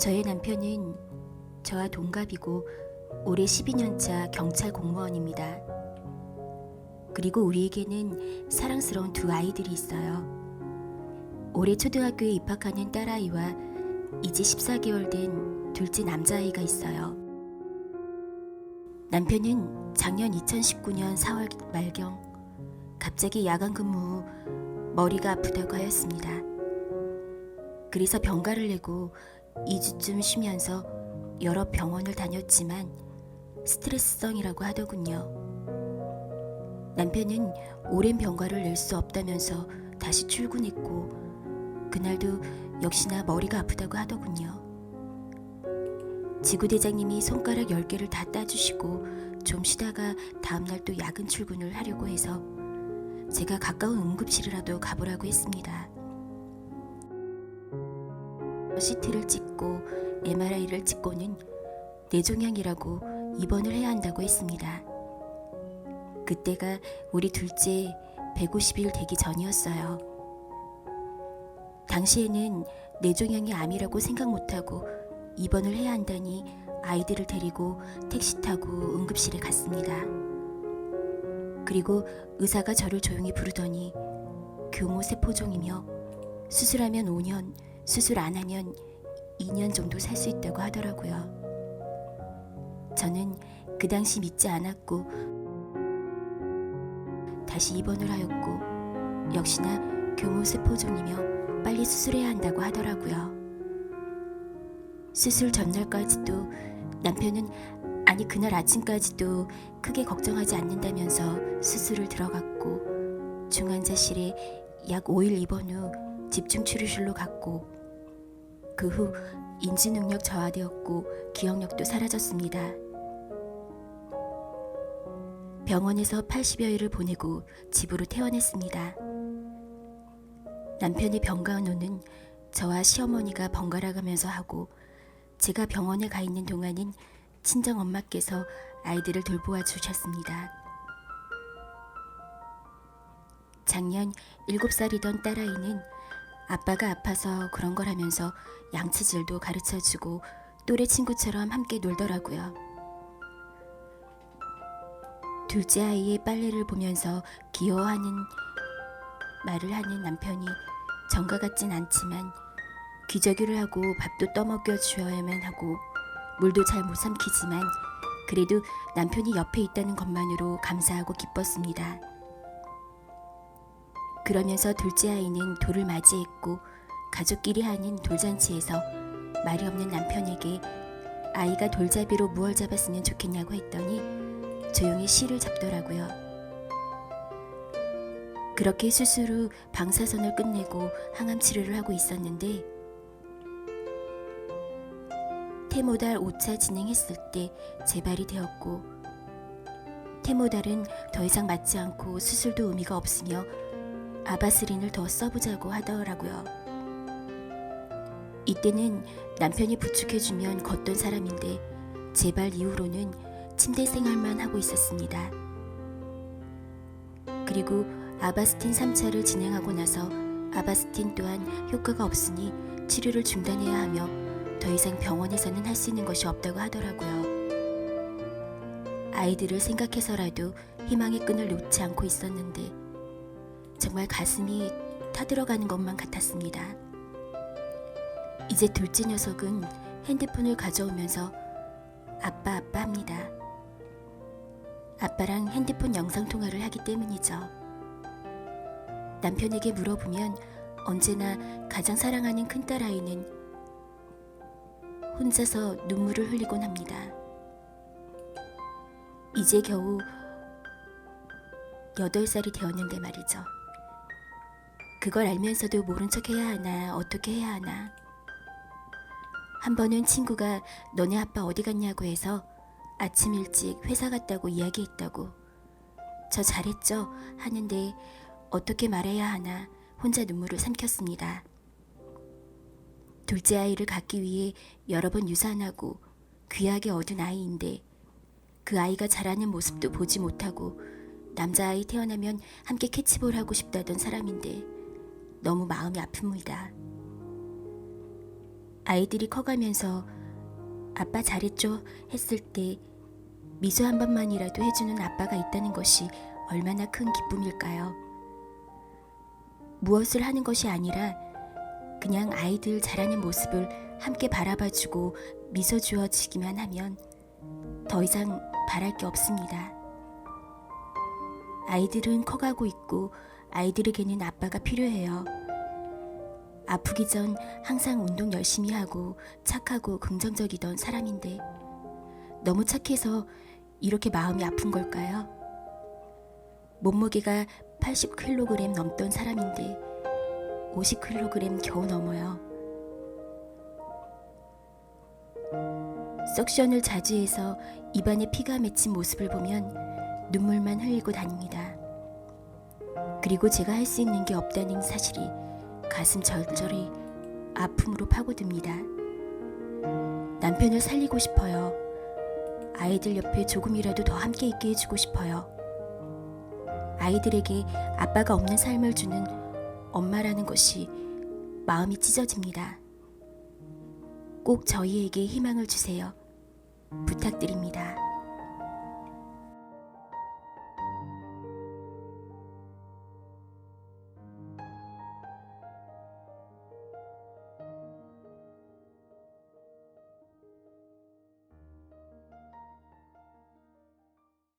저의 남편은 저와 동갑이고 올해 12년차 경찰 공무원입니다. 그리고 우리에게는 사랑스러운 두 아이들이 있어요. 올해 초등학교에 입학하는 딸아이와 이제 14개월 된 둘째 남자아이가 있어요. 남편은 작년 2019년 4월 말경 갑자기 야간 근무 후 머리가 아프다고 하였습니다. 그래서 병가를 내고 2주쯤 쉬면서 여러 병원을 다녔지만 스트레스성이라고 하더군요. 남편은 오랜 병가를 낼 수 없다면서 다시 출근했고 그날도 역시나 머리가 아프다고 하더군요. 지구대장님이 손가락 10개를 다 따주시고 좀 쉬다가 다음날 또 야근 출근을 하려고 해서 제가 가까운 응급실이라도 가보라고 했습니다. CT를 찍고 MRI를 찍고는 뇌종양이라고 입원을 해야 한다고 했습니다. 그때가 우리 둘째 150일 되기 전이었어요. 당시에는 뇌종양이 암이라고 생각 못하고 입원을 해야 한다니 아이들을 데리고 택시 타고 응급실에 갔습니다. 그리고 의사가 저를 조용히 부르더니 교모 세포종이며 수술하면 5년, 수술 안 하면 2년 정도 살 수 있다고 하더라고요. 저는 그 당시 믿지 않았고 다시 입원을 하였고 역시나 교모 세포종이며 빨리 수술해야 한다고 하더라고요. 수술 전날까지도 남편은 아니 그날 아침까지도 크게 걱정하지 않는다면서 수술을 들어갔고 중환자실에 약 5일 입원 후 집중 치료실로 갔고 그 후 인지 능력 저하되었고 기억력도 사라졌습니다. 병원에서 80여일을 보내고 집으로 퇴원했습니다. 남편의 병간호는 저와 시어머니가 번갈아 가면서 하고 제가 병원에 가 있는 동안은 친정 엄마께서 아이들을 돌보아 주셨습니다. 작년 7살이던 딸아이는 아빠가 아파서 그런 거라면서 양치질도 가르쳐 주고 또래 친구처럼 함께 놀더라고요. 둘째 아이의 빨래를 보면서 귀여워하는 말을 하는 남편이 정과 같진 않지만 기저귀를 하고 밥도 떠먹여 주어야만 하고 물도 잘 못 삼키지만 그래도 남편이 옆에 있다는 것만으로 감사하고 기뻤습니다. 그러면서 둘째 아이는 돌을 맞이했고 가족끼리 하는 돌잔치에서 말이 없는 남편에게 아이가 돌잡이로 무얼 잡았으면 좋겠냐고 했더니 조용히 실을 잡더라고요. 그렇게 수술 후 방사선을 끝내고 항암 치료를 하고 있었는데 테모달 5차 진행했을 때 재발이 되었고 테모달은 더 이상 맞지 않고 수술도 의미가 없으며 아바스린을 더 써보자고 하더라고요. 이때는 남편이 부축해주면 걷던 사람인데 재발 이후로는 침대 생활만 하고 있었습니다. 그리고 아바스틴 3차를 진행하고 나서 아바스틴 또한 효과가 없으니 치료를 중단해야 하며 더 이상 병원에서는 할 수 있는 것이 없다고 하더라고요. 아이들을 생각해서라도 희망의 끈을 놓지 않고 있었는데 정말 가슴이 타들어가는 것만 같았습니다. 이제 둘째 녀석은 핸드폰을 가져오면서 아빠 아빠 합니다. 아빠랑 핸드폰 영상 통화를 하기 때문이죠. 남편에게 물어보면 언제나 가장 사랑하는 큰딸아이는 혼자서 눈물을 흘리곤 합니다. 이제 겨우 8살이 되었는데 말이죠. 그걸 알면서도 모른 척 해야 하나, 어떻게 해야 하나. 한 번은 친구가 너네 아빠 어디 갔냐고 해서 아침 일찍 회사 갔다고 이야기했다고. 저 잘했죠? 하는데 어떻게 말해야 하나 혼자 눈물을 삼켰습니다. 둘째 아이를 갖기 위해 여러 번 유산하고 귀하게 얻은 아이인데 그 아이가 자라는 모습도 보지 못하고 남자아이 태어나면 함께 캐치볼 하고 싶다던 사람인데 너무 마음이 아픕니다. 아이들이 커가면서 아빠 잘했죠 했을 때 미소 한 번만이라도 해주는 아빠가 있다는 것이 얼마나 큰 기쁨일까요? 무엇을 하는 것이 아니라 그냥 아이들 자라는 모습을 함께 바라봐주고 미소 주어지기만 하면 더 이상 바랄 게 없습니다. 아이들은 커가고 있고 아이들에게는 아빠가 필요해요. 아프기 전 항상 운동 열심히 하고 착하고 긍정적이던 사람인데 너무 착해서 이렇게 마음이 아픈 걸까요? 몸무게가 80kg 넘던 사람인데 50kg 겨우 넘어요. 석션을 자주 해서 입안에 피가 맺힌 모습을 보면 눈물만 흘리고 다닙니다. 그리고 제가 할 수 있는 게 없다는 사실이 가슴 절절히 아픔으로 파고듭니다. 남편을 살리고 싶어요. 아이들 옆에 조금이라도 더 함께 있게 해주고 싶어요. 아이들에게 아빠가 없는 삶을 주는 엄마라는 것이 마음이 찢어집니다. 꼭 저희에게 희망을 주세요. 부탁드립니다.